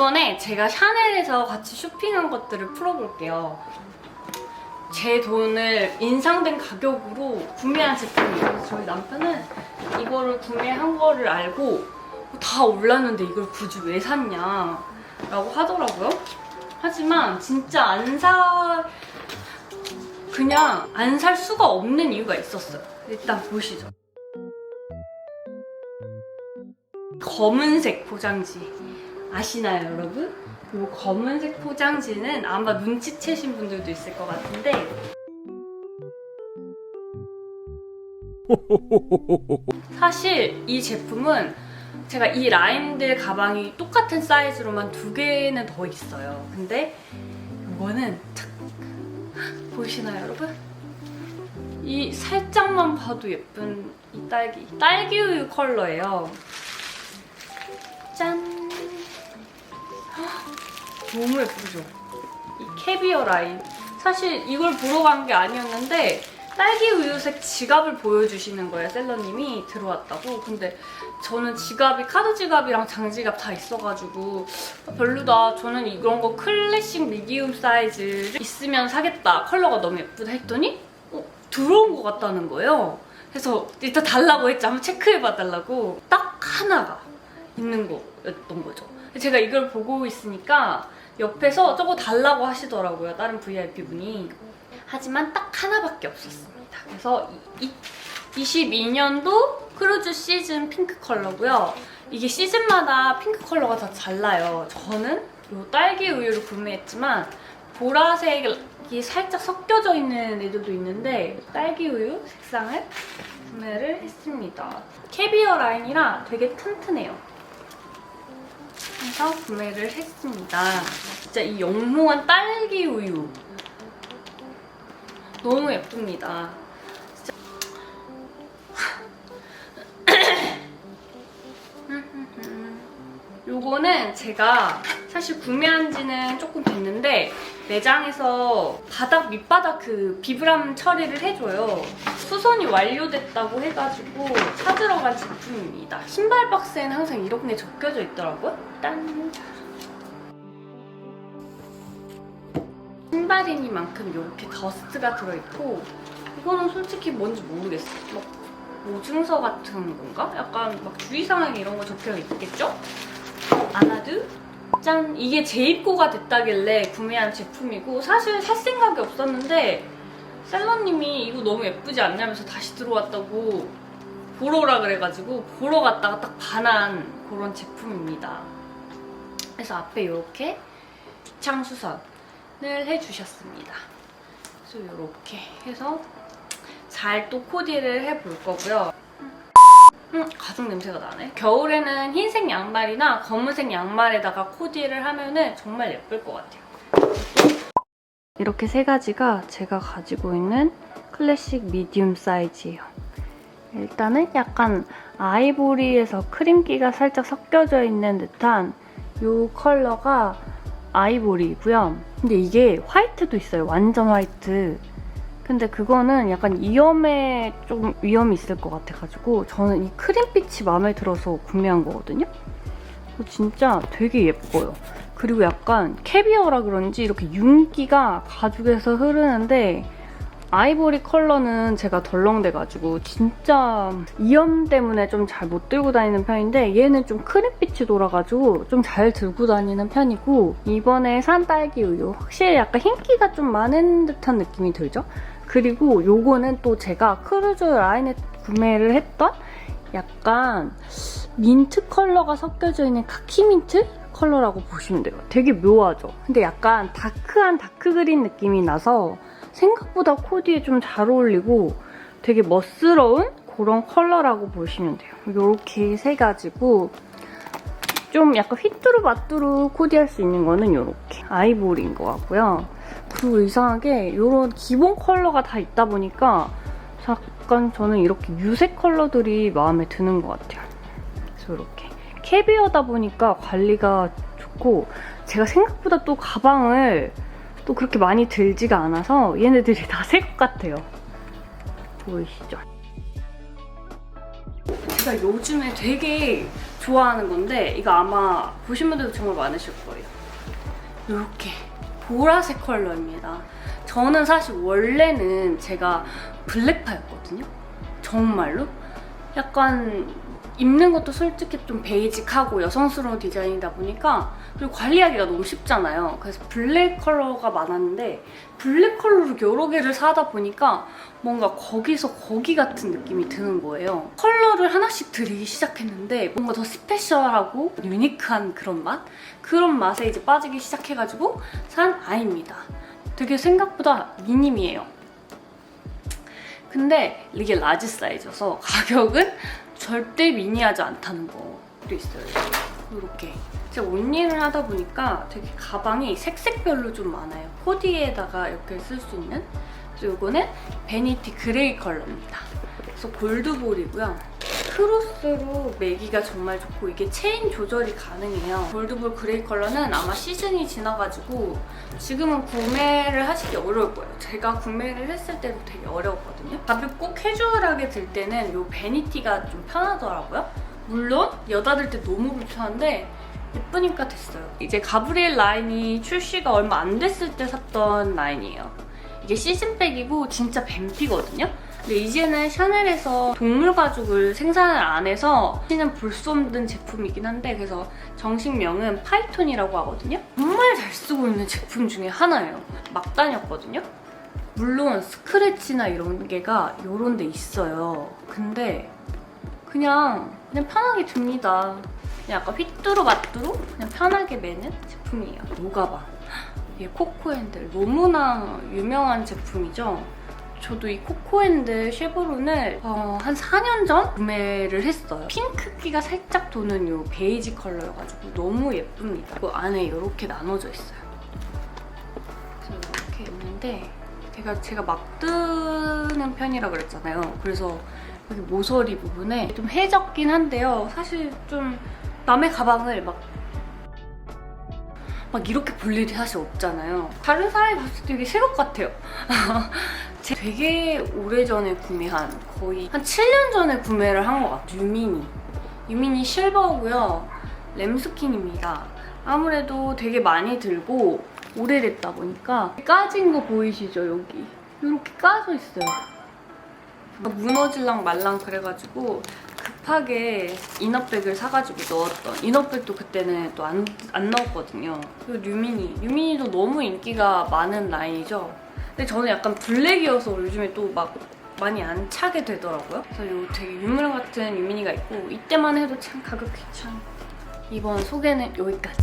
이번에 제가 샤넬에서 같이 쇼핑한 것들을 풀어볼게요. 제 돈을 인상된 가격으로 구매한 제품이에요. 저희 남편은 이거를 구매한 거를 알고 다 올랐는데 이걸 굳이 왜 샀냐 라고 하더라고요. 하지만 진짜 안 사... 그냥 안 살 수가 없는 이유가 있었어요. 일단 보시죠. 검은색 포장지 아시나요 여러분? 이 검은색 포장지는 아마 눈치채신 분들도 있을 것 같은데 사실 이 제품은 제가 이 라임들 가방이 똑같은 사이즈로만 두 개는 더 있어요 근데 이거는 탁 보이시나요 여러분? 이 살짝만 봐도 예쁜 이 딸기 딸기 우유 컬러예요 너무 예쁘죠? 이 캐비어 라인. 사실 이걸 보러 간 게 아니었는데 딸기 우유색 지갑을 보여주시는 거예요, 셀러님이 들어왔다고. 근데 저는 지갑이 카드 지갑이랑 장지갑 다 있어가지고 별로다. 저는 이런 거 클래식 미디움 사이즈를 있으면 사겠다. 컬러가 너무 예쁘다 했더니 어, 들어온 것 같다는 거예요. 그래서 일단 달라고 했죠. 한번 체크해봐 달라고. 딱 하나가 있는 거였던 거죠. 제가 이걸 보고 있으니까 옆에서 저거 달라고 하시더라고요. 다른 VIP 분이. 하지만 딱 하나밖에 없었습니다. 그래서 이, 22년도 크루즈 시즌 핑크 컬러고요. 이게 시즌마다 핑크 컬러가 다 달라요. 저는 이 딸기 우유를 구매했지만 보라색이 살짝 섞여져 있는 애들도 있는데 딸기 우유 색상을 구매를 했습니다. 캐비어 라인이라 되게 튼튼해요. 해서 구매를 했습니다. 진짜 이 영롱한 딸기 우유 너무 예쁩니다. 요거는 제가 사실 구매한 지는 조금 됐는데 매장에서 바닥 밑바닥 그 비브람 처리를 해줘요. 수선이 완료됐다고 해가지고 찾으러 간 제품입니다. 신발 박스에는 항상 이런 게 적혀져 있더라고요. 딴 신발이니만큼 이렇게 더스트가 들어있고 이거는 솔직히 뭔지 모르겠어요. 막 보증서 같은 건가? 약간 막 주의사항 이런 거 적혀 있겠죠? 아마도 짠! 이게 재입고가 됐다길래 구매한 제품이고 사실 살 생각이 없었는데 셀러님이 이거 너무 예쁘지 않냐면서 다시 들어왔다고 보러 오라 그래가지고 보러 갔다가 딱 반한 그런 제품입니다. 그래서 앞에 이렇게 기창 수선을 해주셨습니다. 그래서 이렇게 해서 잘 또 코디를 해볼 거고요. 음, 가죽 냄새가 나네. 겨울에는 흰색 양말이나 검은색 양말에다가 코디를 하면은 정말 예쁠 것 같아요. 이렇게 세 가지가 제가 가지고 있는 클래식 미디움 사이즈예요. 일단은 약간 아이보리에서 크림기가 살짝 섞여져 있는 듯한 이 컬러가 아이보리이고요. 근데 이게 화이트도 있어요. 완전 화이트. 근데 그거는 약간 이염에 좀 위험이 있을 것 같아가지고 저는 이 크림빛이 마음에 들어서 구매한 거거든요. 진짜 되게 예뻐요. 그리고 약간 캐비어라 그런지 이렇게 윤기가 가죽에서 흐르는데 아이보리 컬러는 제가 덜렁대가지고 진짜 이염 때문에 좀 잘 못 들고 다니는 편인데 얘는 좀 크림빛이 돌아가지고 좀 잘 들고 다니는 편이고 이번에 산 딸기 우유 확실히 약간 흰기가 좀 많은 듯한 느낌이 들죠? 그리고 요거는 또 제가 크루즈 라인에 구매를 했던 약간 민트 컬러가 섞여져 있는 카키 민트 컬러라고 보시면 돼요. 되게 묘하죠? 근데 약간 다크한 다크 그린 느낌이 나서 생각보다 코디에 좀 잘 어울리고 되게 멋스러운 그런 컬러라고 보시면 돼요. 이렇게 세 가지고 좀 약간 휘뚜루마뚜루 코디할 수 있는 거는 이렇게 아이보리인 것 같고요. 그리고 이상하게 이런 기본 컬러가 다 있다 보니까 약간 저는 이렇게 유색 컬러들이 마음에 드는 것 같아요. 그래서 이렇게 캐비어다 보니까 관리가 좋고 제가 생각보다 또 가방을 또 그렇게 많이 들지가 않아서 얘네들이 다 새 것 같아요. 보이시죠? 제가 요즘에 되게 좋아하는 건데 이거 아마 보신 분들도 정말 많으실 거예요. 이렇게 보라색 컬러입니다. 저는 사실 원래는 제가 블랙파였거든요. 정말로 약간 입는 것도 솔직히 좀 베이직하고 여성스러운 디자인이다 보니까 그리고 관리하기가 너무 쉽잖아요. 그래서 블랙 컬러가 많았는데 블랙 컬러로 여러 개를 사다 보니까 뭔가 거기서 거기 같은 느낌이 드는 거예요. 컬러를 하나씩 들이기 시작했는데 뭔가 더 스페셜하고 유니크한 그런 맛? 그런 맛에 이제 빠지기 시작해가지고 산 아이입니다. 되게 생각보다 미님이에요. 근데 이게 라지 사이즈여서 가격은 절대 미니하지 않다는 것도 있어요. 이렇게. 제가 옷 일을 하다 보니까 되게 가방이 색색별로 좀 많아요. 코디에다가 이렇게 쓸 수 있는. 그래서 이거는 베니티 그레이 컬러입니다. 그래서 골드볼이고요. 크로스로 매기가 정말 좋고 이게 체인 조절이 가능해요. 골드볼 그레이 컬러는 아마 시즌이 지나가지고 지금은 구매를 하시기 어려울 거예요. 제가 구매를 했을 때도 되게 어려웠거든요. 가볍고 캐주얼하게 들 때는 이 베니티가 좀 편하더라고요. 물론 여자들 때 너무 불편한데 예쁘니까 됐어요. 이제 가브리엘 라인이 출시가 얼마 안 됐을 때 샀던 라인이에요. 이게 시즌백이고 진짜 뱀피거든요. 근데 이제는 샤넬에서 동물 가죽을 생산을 안 해서 시는 볼 수 없는 제품이긴 한데 그래서 정식명은 파이톤이라고 하거든요. 정말 잘 쓰고 있는 제품 중에 하나예요. 막 다녔거든요. 물론 스크래치나 이런 게가 요런 데 있어요. 근데 그냥 그냥 편하게 듭니다. 그냥 약간 휘뚜루 마뚜루 그냥 편하게 매는 제품이에요. 노가방. 이게 코코핸들 너무나 유명한 제품이죠. 저도 이 코코핸드 쉐보론을 어, 한 4년 전 구매를 했어요. 핑크기가 살짝 도는 이 베이지 컬러여가지고 너무 예쁩니다. 그 안에 이렇게 나눠져 있어요. 그래서 이렇게 있는데 제가 제가 막 뜨는 편이라 그랬잖아요. 그래서 여기 모서리 부분에 좀 해졌긴 한데요. 사실 좀 남의 가방을 막 막 이렇게 볼 일이 사실 없잖아요. 다른 사람이 봤을 때 이게 새것 같아요. 되게 오래전에 구매한 거의 한 7년 전에 구매를 한 것 같아요. 유미니. 유미니 실버고요. 램스킨입니다. 아무래도 되게 많이 들고 오래됐다 보니까 까진 거 보이시죠 여기 이렇게 까져 있어요 무너질랑 말랑 그래가지고 급하게 이너백을 사가지고 넣었던 이너백도 그때는 또 안 안 넣었거든요 그리고 유미니 유미니도 너무 인기가 많은 라인이죠 근데 저는 약간 블랙이어서 요즘에 또 막 많이 안 차게 되더라고요. 그래서 요 되게 유물 같은 유미니가 있고 이때만 해도 참 가격 괜찮은 이번 소개는 여기까지